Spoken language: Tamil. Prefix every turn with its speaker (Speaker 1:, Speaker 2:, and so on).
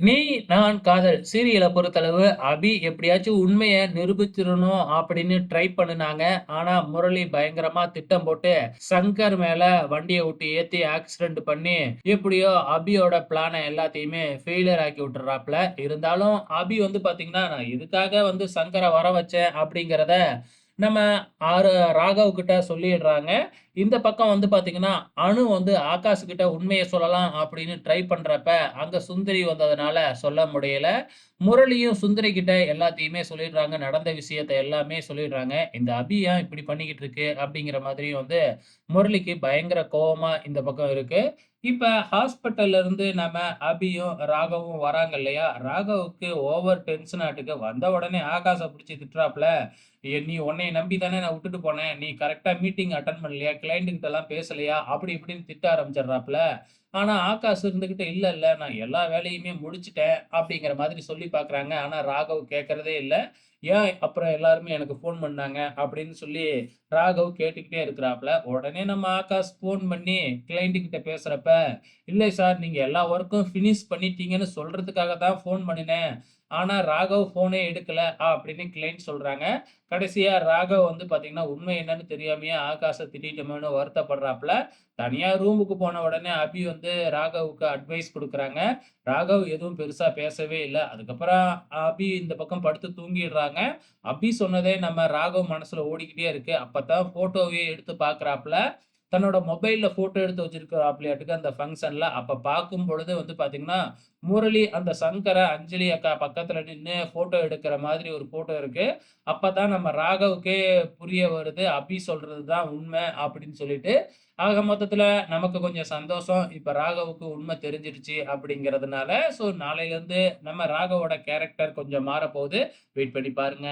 Speaker 1: நீ நான் காதல் சீரியலை பொறுத்தளவு அபி எப்படியாச்சும் உண்மையை நிரூபிச்சிடணும் அப்படின்னு ட்ரை பண்ணுனாங்க. ஆனா முரளி பயங்கரமா திட்டம் போட்டு சங்கர் மேல வண்டியை விட்டு ஏத்தி ஆக்சிடென்ட் பண்ணி எப்படியோ அபியோட பிளானை எல்லாத்தையுமே ஃபெயிலியர் ஆக்கி விட்டுறாப்ல. இருந்தாலும் அபி வந்து பாத்தீங்கன்னா, நான் எதுக்காக வந்து சங்கரை வர வச்சேன் அப்படிங்கிறத நம்ம ஆறு ராகவ் கிட்ட சொல்லிடுறாங்க. இந்த பக்கம் வந்து பார்த்தீங்கன்னா, அணு வந்து ஆகாஷ் கிட்ட உண்மையை சொல்லலாம் அப்படின்னு ட்ரை பண்ணுறப்ப அங்கே சுந்தரி வந்ததுனால சொல்ல முடியல. முரளியும் சுந்தரி கிட்ட எல்லாத்தையுமே சொல்லிடுறாங்க. நடந்த விஷயத்த எல்லாமே சொல்லிடுறாங்க. இந்த அபியா இப்படி பண்ணிக்கிட்டு இருக்கு? அப்படிங்கிற மாதிரியும் வந்து முரளிக்கு பயங்கர கோபமாக இந்த பக்கம் இருக்குது இப்ப ஹாஸ்பிட்டல்ல இருந்து நம்ம அபியும், ராகவும் வராங்க இல்லையா? ராகவுக்கு ஓவர் டென்ஷன் ஆட்டுக்கு. வந்த உடனே ஆகாஷ பிடிச்சி திட்டுறாப்புல நீ உன்னை நம்பி தானே நான் விட்டுட்டு போனேன். நீ கரெக்டாக மீட்டிங் அட்டன் பண்ணலையா? கிளையண்ட் எல்லாம் பேசலையா?" அப்படி இப்படின்னு திட்ட ஆரம்பிச்சிடுறாப்புல ஆனால் ஆகாஷ் இருந்துக்கிட்டு இல்லை இல்லை நான் எல்லா வேலையுமே முடிச்சுட்டேன்." அப்படிங்கிற மாதிரி சொல்லி பார்க்குறாங்க. ஆனால் ராகவ் கேட்குறதே இல்லை "ஏன் அப்புறம் எல்லாருமே எனக்கு ஃபோன் பண்ணாங்க?" அப்படின்னு சொல்லி ராகவ் கேட்டுக்கிட்டே இருக்கிறாப்ல. உடனே நம்ம ஆகாஷ் ஃபோன் பண்ணி கிளைண்ட்டுக்கிட்ட பேசுகிறப்ப "இல்லை சார், நீங்கள் எல்லா ஒர்க்கும் ஃபினிஷ் பண்ணிட்டீங்கன்னு சொல்கிறதுக்காக தான் ஃபோன் பண்ணினேன். ஆனால் ராகவ் ஃபோனே எடுக்கல." அப்படின்னு கிளைண்ட் சொல்கிறாங்க கடைசியாக ராகவ் வந்து பார்த்தீங்கன்னா, உண்மை என்னன்னு தெரியாமையே ஆகாசை திட்டிட்டோமேன்னு வருத்தப்படுறாப்புல. தனியாக ரூமுக்கு போன உடனே அபி வந்து ராகவுக்கு அட்வைஸ் கொடுக்குறாங்க. ராகவ் எதுவும் பெருசாக பேசவே இல்லை. அதுக்கப்புறம் அபி இந்த பக்கம் படுத்து தூங்கிடுறாங்க. அபி சொன்னதே நம்ம ராகவ் மனசில் ஓடிக்கிட்டே இருக்குது அப்போ தான் ஃபோட்டோவையே எடுத்து பார்க்குறாப்புல தன்னோட மொபைல்ல ஃபோட்டோ எடுத்து வச்சிருக்காப்லயாட்டுக்கு அந்த ஃபங்க்ஷனில் அப்ப பார்க்கும் பொழுது வந்து பார்த்தீங்கன்னா, முரளி அந்த சங்கரை அஞ்சலி அக்கா பக்கத்துல நின்று ஃபோட்டோ எடுக்கிற மாதிரி ஒரு ஃபோட்டோ இருக்கு. அப்பதான் நம்ம ராகவுக்கே புரிய வருது. அபி சொல்கிறது தான் உண்மை அப்படின்னு சொல்லிட்டு. ஆக மொத்தத்துல நமக்கு கொஞ்சம் சந்தோஷம். இப்ப ராகவுக்கு உண்மை தெரிஞ்சிருச்சு அப்படிங்கிறதுனால. ஸோ நாளையிலருந்து நம்ம ராகவோட கேரக்டர் கொஞ்சம் மாறப்போகுது. வெயிட் பண்ணி பாருங்க.